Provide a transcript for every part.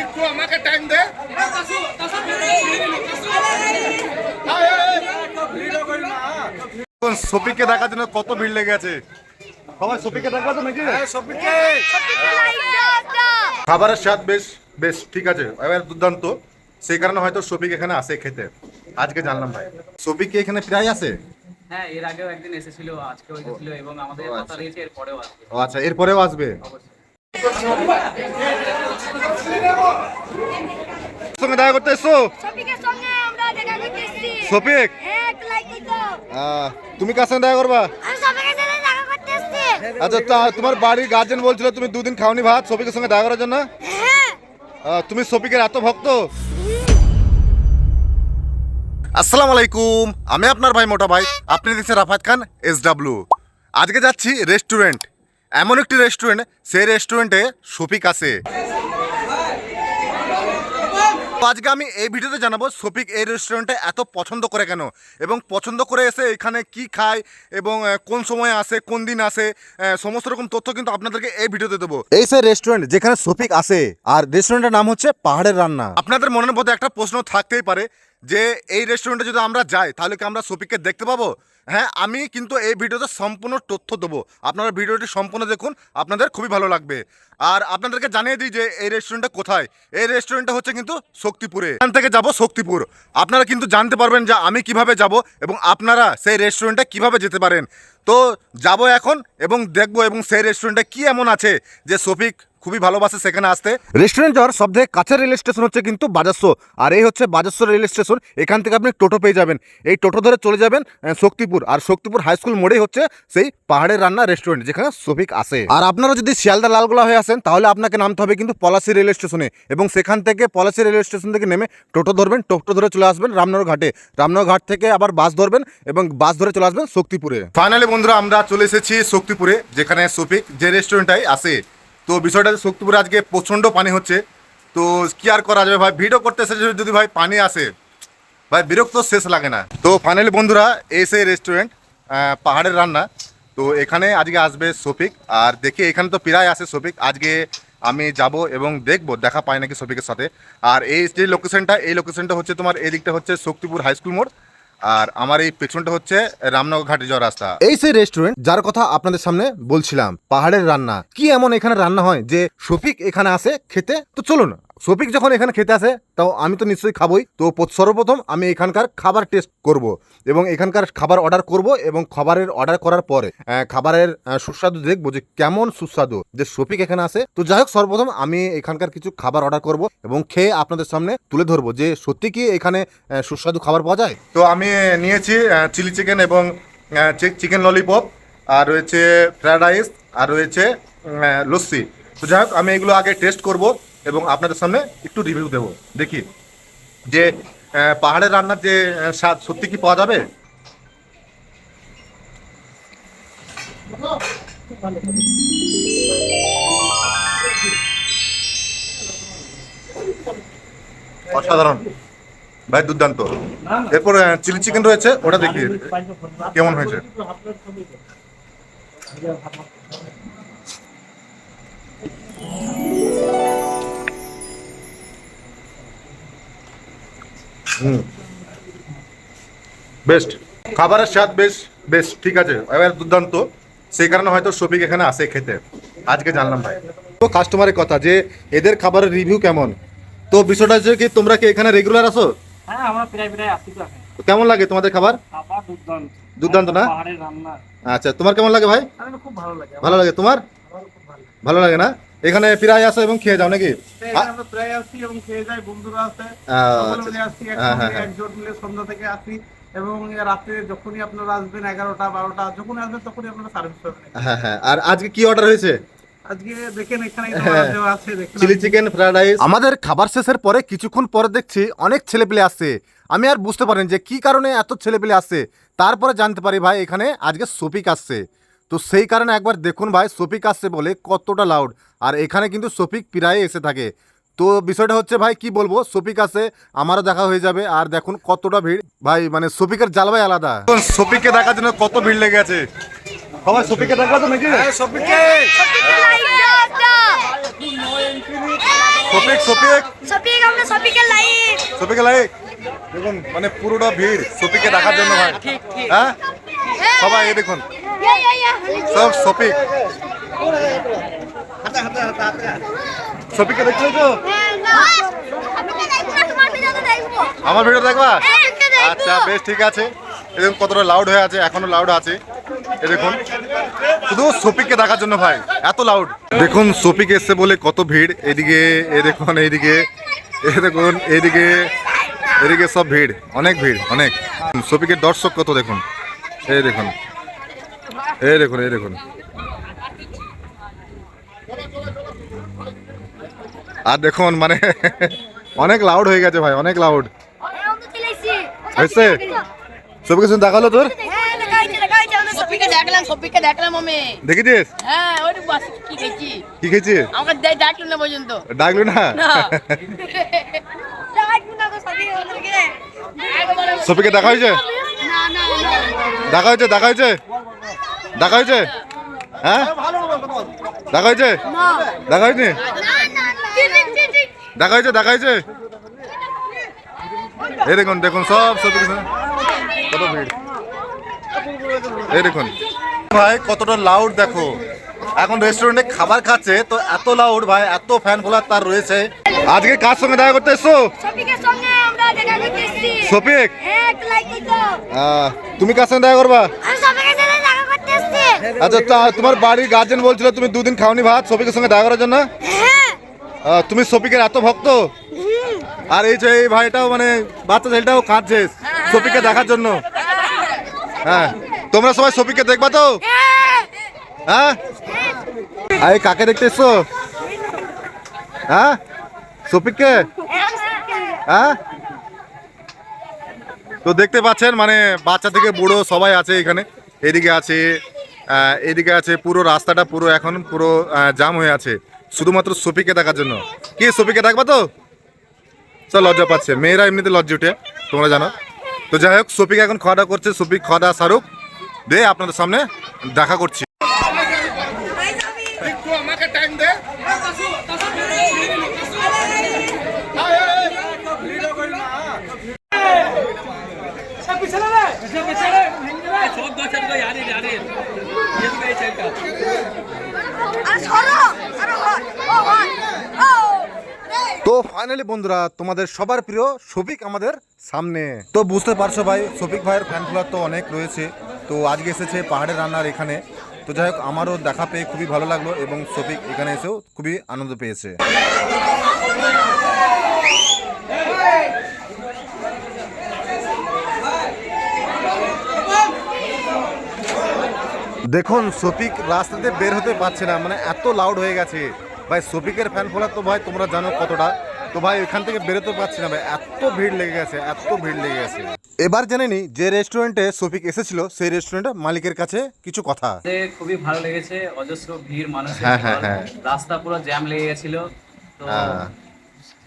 একটু আমাকে টাইম দে। সফিককে দেখার জন্য কত ভিড় লেগে আছে। সবাই সফিককে দেখা তো নাকি? খাবারের স্বাদ বেশ বেশ ঠিক আছে। এবার দুর্দান্ত। সেই কারণে হয়তো সফিক এখানে আসে খেতে। আজকে জানলাম ভাই। সফিক কি এখানে প্রায় আসে? হ্যাঁ এর আগেও একদিন এসেছিল আজকেও এসেছিল এবং আমাদের ও, কথা আচ্ছা। রয়েছে এর পরেও আসবে। ও আচ্ছা এরপরেও আসবে? অবশ্যই। সঙ্গে দেখা করতে এসছো? শফিক হ্যাঁ তুমি কার সঙ্গে দেখা করবা? আচ্ছা তোমার বাড়ির গার্জেন বলছিল তুমি দুদিন খাওনি ভাত শফিকের সঙ্গে দেখা করার জন্য? হ্যাঁ। তুমি শফিকের এত ভক্ত? আসসালামু আলাইকুম আমি আপনার ভাই মোটা ভাই আপনি দেখছেন রাফাত খান এস ডাব্লু আজকে যাচ্ছি রেস্টুরেন্ট এমন একটি রেস্টুরেন্ট সেই রেস্টুরেন্টে শফিক আছে। আজকে আমি এই ভিডিওতে জানাব শফিক এই রেস্টুরেন্টে এত পছন্দ করে কেন? এবং পছন্দ করে এসে এখানে কি খায় এবং কোন সময় আসে কোন দিন আসে সমস্ত রকম তথ্য কিন্তু আপনাদেরকে এই ভিডিওতে দেবো। এই সে রেস্টুরেন্ট যেখানে শফিক আসে আর রেস্টুরেন্টের নাম হচ্ছে পাহাড়ের রান্না। আপনাদের মনের মধ্যে একটা প্রশ্ন থাকতেই পারে যে এই রেস্টুরেন্টে যদি আমরা যাই তাহলে কি আমরা শফিককে দেখতে পাবো? হ্যাঁ আমি কিন্তু এই ভিডিওতে সম্পূর্ণ তথ্য দেবো। আপনারা ভিডিওটি সম্পূর্ণ দেখুন, আপনাদের খুবই ভালো লাগবে। আর আপনাদেরকে জানিয়ে দিই যে এই রেস্টুরেন্টটা কোথায়? এই রেস্টুরেন্টটা হচ্ছে কিন্তু শক্তিপুরে। এখান থেকে যাব শক্তিপুর। আপনারা কিন্তু জানতে পারবেন যে আমি কীভাবে যাব এবং আপনারা সেই রেস্টুরেন্টে কীভাবে যেতে পারেন। তো যাব এখন এবং দেখব এবং সেই রেস্টুরেন্টটা কি এমন আছে যে শফিক খুবই ভালোবাসে সেখানে আসতে। রেস্টুরেন্ট যাওয়ার সব থেকে কাছের রেল স্টেশন হচ্ছে কিন্তু বাজাস্য আর এই হচ্ছে বাজাস্য রেল স্টেশন এখান থেকে আপনি টোটো পেয়ে যাবেন। এই টোটো ধরে চলে যাবেন শক্তিপুর। আর শক্তিপুর হাই স্কুল মোড়েই হচ্ছে সেই পাহাড়ের রান্না রেস্টুরেন্ট যেখানে শফিক আসে। আর আপনারা যদি শিয়ালদা লালগোলা হয়ে আসেন তাহলে আপনাকে নামতে হবে কিন্তু পলাশি রেল স্টেশনে। এবং সেখান থেকে পলাশি রেল স্টেশন থেকে নেমে টোটো ধরবেন টোটো ধরে চলে আসবেন রামনগর ঘাটে। রামনগর ঘাট থেকে আবার বাস ধরবেন এবং বাস ধরে চলে আসবেন শক্তিপুরে। ফাইনালি বন্ধুরা আমরা চলে এসেছি শক্তিপুরে যেখানে শফিক যে রেস্টুরেন্টটাই আসে। তো বিষয়টা শক্তিপুরে আজকে প্রচণ্ড পানি হচ্ছে। তো কি আর করা যাবে ভাই? ভিডিও করতে এসে যদি ভাই পানি আসে, ভাই বিরক্ত শেষ লাগে না। তো ফাইনালি বন্ধুরা, এসে রেস্টুরেন্ট পাহাড়ের রান্না। তো এখানে আজকে আসবে শফিক। আর দেখি, এখানে তো প্রায় আসে শফিক। আজকে আমি যাব এবং দেখব, দেখা পাই নাকি শফিকের সাথে। আর এই যে লোকেশনটা এই লোকেশনটা হচ্ছে তোমার এই দিকটা হচ্ছে শক্তিপুর হাই স্কুল মোড়। আর আমার এই পেছনটা হচ্ছে রামনগর ঘাটে যাওয়ার রাস্তা। এই সেই রেস্টুরেন্ট যার কথা আপনাদের সামনে বলছিলাম, পাহাড়ের রান্না। কি এমন এখানে রান্না হয় যে শফিক এখানে আসে খেতে? তো চলুন। শফিক যখন এখানে খেতে আসে, তাও আমি তো নিশ্চয়ই খাবই। তো সর্বপ্রথম আমি এখানকার খাবার টেস্ট করব এবং এখানকার খাবার অর্ডার করব এবং খাবারের অর্ডার করার পরে খাবারের সুস্বাদু দেখব যে কেমন সুস্বাদু যে শফিক এখানে আসে। তো যাই হোক, সর্বপ্রথম আমি এখানকার কিছু খাবার অর্ডার করব এবং খেয়ে আপনাদের সামনে তুলে ধরবো যে সত্যি কি এখানে সুস্বাদু খাবার পাওয়া যায়। তো আমি নিয়েছি চিলি চিকেন এবং চিকেন ললিপপ আর রয়েছে ফ্রায়েড রাইস আর রয়েছে লস্যি। তো যাই হোক, আমি এগুলো আগে টেস্ট করব। এবং আপনাদের সামনে একটু রিভিউ দেবো। দেখি, যে পাহাড়ের রান্নার যে স্বাদ, সত্যি কি পাওয়া যাবে? অসাধারণ। ভাই, দুর্দান্ত। এরপর চিলি চিকেন রয়েছে, ওটা দেখি। কেমন হয়েছে? হুম। বেস্ট। খাবারের স্বাদ বেশ বেশ ঠিক আছে। এবার দুর্দান্ত। সেই কারণে হয়তো শফিক এখানে আসে খেতে। আজকে জানলাম ভাই। তো কাস্টমারের কথা যে এদের খাবারের রিভিউ কেমন? তো বিষয়টা হচ্ছে কি তোমরা কি এখানে রেগুলার আসো হ্যাঁ আমরা প্রায় প্রায় আসি তো কেমন লাগে তোমাদের খাবার? খাবার দুর্দান্ত। দুর্দান্ত না? পাহাড়ের রান্না। আচ্ছা তোমার কেমন লাগে ভাই? আমার খুব ভালো লাগে। ভালো লাগে। তোমার? ভালো লাগে না? এখানে প্রায় আসো এবং খেয়ে যাও নাকি? আমরা প্রায় আসি এবং খেয়ে যাই বন্ধুরা আচ্ছা, আসি হ্যাঁ, হ্যাঁ, একসঙ্গে হ্যাঁ। একজোট মিলে সন্ধ্যা থেকে আসি এবং রাত্রে যখনই আপনারা আসবেন এগারোটা বারোটা যখনই আসবেন তখনই আপনারা সার্ভিস পাবেন। হ্যাঁ হ্যাঁ। আর আজকে কি অর্ডার হয়েছে? আজকে দেখেন এখানে হ্যাঁ। দেওয়া আছে দেখেন চিলি চিকেন ফ্রাইড রাইস আমাদের খাবার শেষের পরে কিছুক্ষণ পরে দেখছি অনেক ছেলেপেলে আসছে। আমি আর বুঝতে পারিনি যে কি কারণে এত ছেলেপেলে আসছে। তারপরে জানতে পারি ভাই এখানে আজকে সফিক আসছে। তো সেই কারণে একবার দেখুন ভাই সফিক আসছে বলে কতটা লাউড আর এখানে কিন্তু সফিক প্রায় এসে থাকে। তো বিষয়টা হচ্ছে ভাই কি বলব? সফিক আছে আমারও দেখা হয়ে যাবে। আর দেখুন কতটা ভিড়। ভাই মানে সফিকের জাল ভাই আলাদা সফিককে দেখার জন্য কত ভিড় লেগে আছে। সবাই সফিককে দেখা তো নাকি? শফিকের লাইক আমরা লাইক দেখুন মানে পুরোটা ভিড় সপিকে দেখার জন্য ভাই। হ্যাঁ? সবাই এই দেখুন। সব সপিক সপিকে দেখছ তো? আমার ভিডিও দেখবা? আচ্ছা বেশ, ঠিক আছে। দেখুন কতটা লাউড হয়ে আছে, এখনও লাউড আছে। এই দেখুন। শুধু সপিককে দেখার জন্য ভাই, এত লাউড দেখুন সপিক এসছে বলে কত ভিড়। এদিকে এ দেখুন, এইদিকে এ দেখুন, এইদিকে এদিকে সব ভিড়। অনেক ভিড়, অনেক। সপিকের দর্শক কত দেখুন। এই দেখুন। এই দেখুন এই দেখুন। আর দেখুন মানে অনেক লাউড হয়ে গেছে ভাই অনেক লাউড হ্যাঁ হয়েছে? সবকে শুনে দেখাল তোর? দেখেছিস হ্যাঁ কি খেয়েছিস? ডাকলো না পর্যন্ত। ডাকলো না? দেখা হয়েছে? দেখা হয়েছে দেখা হয়েছে? দেখা হয়েছে? হ্যাঁ? দেখা হয়েছে? দেখা হয়েছে দেখা হয়েছে দেখা হয়েছে? এই দেখুন দেখুন, সব সপিক কত ভিড়। এই দেখুন। ভাই, কতটা লাউড দেখো। এখন রেস্টুরেন্টে খাবার খাচ্ছে, তো এত লাউড ভাই, এত ফ্যান ফলোয়ার তার রয়েছে। আজকে কার সঙ্গে দেখা করতে এসছো? দিতে তুমি কার সঙ্গে দেখা করবা? আচ্ছা তোমার বাড়ির গার্জেন বলছিল তুমি দুদিন খাওনি ভাত সপিকের সঙ্গে দেখা করার জন্য? তুমি সপিকের এত ভক্ত? আর এই যে এই ভাইটাও মানে বাচ্চা ছেলেটাও কাঁদছে সপিকে দেখার জন্য। হ্যাঁ তোমরা সবাই সপিকে দেখবা তো? হ্যাঁ? আরে কাকে দেখতে এসছো? হ্যাঁ? সপিককে হ্যাঁ? তো দেখতে পাচ্ছেন মানে বাচ্চা থেকে বুড়ো সবাই আছে এখানে। এদিকে আছে এদিকে আছে পুরো রাস্তাটা পুরো এখন পুরো জাম হয়ে আছে। শুধুমাত্র সফিকে দেখার জন্য। কি, সফিকে দেখবা তো? চল, লজ্জা পাচ্ছে। মেয়েরা এমনিতে লজ্জা উঠে, তোমরা জানো। তো যাই হোক, সফিক এখন খাওয়া করছে। সফিক খাওয়া দাওয়া শাহরুখ দে, আপনাদের সামনে দেখা করছি একটু আমাকে টাইম দে আর সরো আরে হয় ও হয় ও তো ফাইনালি বন্ধুরা, তোমাদের সবার প্রিয় শফিক আমাদের সামনে। তো বুঝতে পারছ ভাই, শফিক ভাইয়ের ফ্যান ফলোয়ার তো অনেক রয়েছে। তো আজকে এসেছে পাহাড়ের রান্নার এখানে। তো যাই হোক, আমারও দেখা পেয়ে খুবই ভালো লাগল এবং শফিক এখানে এসেও খুবই আনন্দ পেয়েছে। দেখুন, শফিক রাস্তাতে বের হতে পারছে না মানে এত লাউড হয়ে গেছে। ভাই শফিকের ফ্যান ফলোয়ার তো ভাই তোমরা জানো কতটা। তো ভাই এখান থেকে বেরোতে পারছি না ভাই। এত ভিড় লেগে গেছে এত ভিড় লেগে গেছে। এবার জেনে নি যে রেস্টুরেন্টে শফিক এসেছিল সেই রেস্টুরেন্টের মালিকের কাছে কিছু কথা। খুবই ভালো লেগেছে অজস্র ভিড় মানুষের হ্যাঁ, হ্যাঁ, হ্যাঁ। রাস্তা পুরো জ্যাম লেগে গেছিল। তো হ্যাঁ।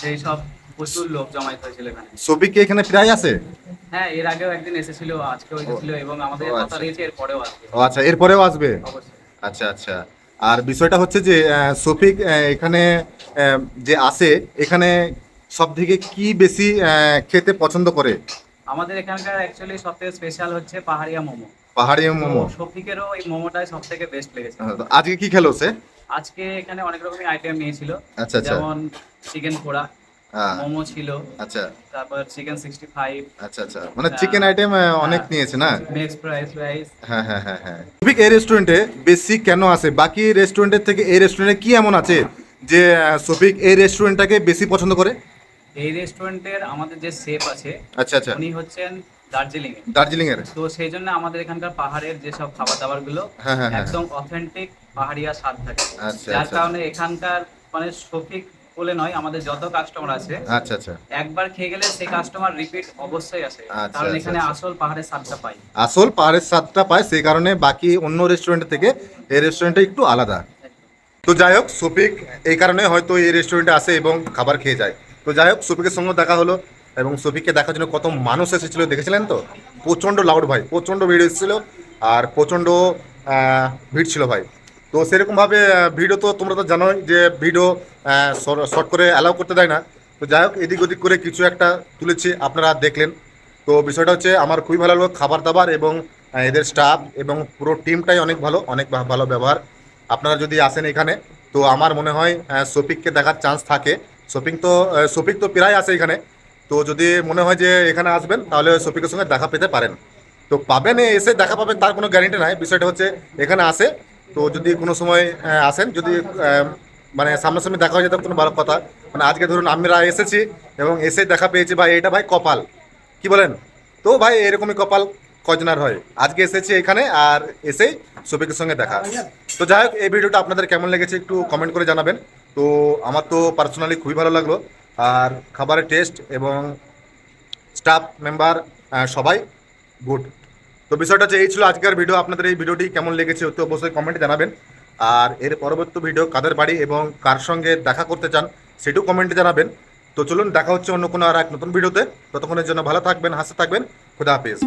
সেই সব প্রচুর লোক জমায়েত হয়েছিল এখানে। শফিক কি এখানে প্রায় আছে? হ্যাঁ এর আগেও একদিন এসেছিল আজকেও এসেছিল এবং আমাদের কথা আচ্ছা। রয়েছে এর পরেও আসবে। ও আচ্ছা এরপরেও আসবে? আচ্ছা আচ্ছা। আর বিষয়টা হচ্ছে যে সফিক এখানে যে আসে এখানে সব থেকে কি বেশি খেতে পছন্দ করে? আমাদের এখানকার অ্যাকচুয়ালি সব থেকে স্পেশাল হচ্ছে পাহাড়িয়া মোমো। পাহাড়িয়া মোমো। সফিকেরও এই মোমোটাই সব থেকে বেস্ট লেগেছে আজকে কি খেলো সে? আজকে এখানে অনেক রকমের আইটেম নিয়েছিল। আচ্ছা, আচ্ছা। যেমন চিকেন পোড়া। মোমো ছিল। আচ্ছা। তারপর চিকেন সিক্সটি ফাইভ আচ্ছা আচ্ছা। মানে চিকেন আইটেম অনেক নিয়েছে না? মিক্স ফ্রাইস রাইস হ্যাঁ হ্যাঁ হ্যাঁ হ্যাঁ। এই রেস্টুরেন্টে বেশি কেন আসে বাকি রেস্টুরেন্টের থেকে এই রেস্টুরেন্টে কি এমন আছে যে শফিক এই রেস্টুরেন্টটাকে বেশি পছন্দ করে? এই রেস্টুরেন্টের আমাদের যে শেফ আছে আচ্ছা আচ্ছা। উনি হচ্ছেন দার্জিলিং এর দার্জিলিং এর তো সেই জন্য আমাদের এখানকার পাহাড়ের যেসব খাবার দাবারগুলো হ্যাঁ, হ্যাঁ, হ্যাঁ। একদম অথেন্টিক পাহাড়িয়া স্বাদ থাকে। আচ্ছা, যার আচ্ছা। কারণে এখানকার মানে সফিক বলে নয় আমাদের যত কাস্টমার আছে আচ্ছা আচ্ছা। একবার খেয়ে গেলে সেই কাস্টমার রিপিট অবশ্যই আসে। আচ্ছা, কারণ আচ্ছা, এখানে আচ্ছা। আসল পাহাড়ের স্বাদটা পাই। আসল পাহাড়ের স্বাদটা পায় সেই কারণে বাকি অন্য রেস্টুরেন্ট থেকে এই রেস্টুরেন্টটা একটু আলাদা। তো যাই হোক শফিক এই কারণে হয়তো এই রেস্টুরেন্টে আসে এবং খাবার খেয়ে যায়। তো যাই হোক শফিকের সঙ্গে দেখা হলো এবং শফিককে দেখার জন্য কত মানুষ এসেছিল দেখেছিলেন তো? প্রচণ্ড লাউড ভাই প্রচণ্ড ভিড় এসেছিল আর প্রচণ্ড ভিড় ছিল ভাই। তো সেরকমভাবে ভিডিও তো তোমরা তো জানোই যে ভিডিও শর্ট করে অ্যালাউ করতে দেয় না। তো যাই হোক, এদিক ওদিক করে কিছু একটা তুলেছি, আপনারা দেখলেন। তো বিষয়টা হচ্ছে, আমার খুবই ভালো লাগল খাবার দাবার এবং এদের স্টাফ এবং পুরো টিমটাই অনেক ভালো অনেক ভালো ব্যবহার। আপনারা যদি আসেন এখানে, তো আমার মনে হয় শফিককে দেখার চান্স থাকে। শপিং তো শফিক তো প্রায় আসে এখানে। তো যদি মনে হয় যে এখানে আসবেন, তাহলে শফিকের সঙ্গে দেখা পেতে পারেন। তো পাবেন এসে দেখা পাবেন, তার কোনো গ্যারান্টি নাই। বিষয়টা হচ্ছে, এখানে আসে তো যদি কোনো সময় আসেন, যদি মানে সামনাসামনি দেখা হয়ে যেত কোনো ভালো কথা। মানে আজকে ধরুন আমরা এসেছি এবং এসে দেখা পেয়েছি, ভাই, এটা ভাই কপাল। কি বলেন? তো ভাই, এরকমই কপাল কজনার হয়? আজকে এসেছি এখানে আর এসেই শফিকের সঙ্গে দেখা। তো যাই হোক, এই ভিডিওটা আপনাদের কেমন লেগেছে একটু কমেন্ট করে জানাবেন। তো আমার তো পার্সোনালি খুবই ভালো লাগল। আর খাবারের টেস্ট এবং স্টাফ মেম্বার সবাই গুড তো বিষয়টা হচ্ছে এই ছিল আজকের ভিডিও আপনাদের এই ভিডিওটি কেমন লেগেছে তো অবশ্যই কমেন্টে জানাবেন। আর এর পরবর্তী ভিডিও কাদের বাড়ি এবং কার সঙ্গে দেখা করতে চান সেটিও কমেন্টে জানাবেন। তো চলুন, দেখা হচ্ছে অন্য কোনো আর এক নতুন ভিডিওতে ততক্ষণের জন্য ভালো থাকবেন, হাসতে থাকবেন। খুদা হাফিজ।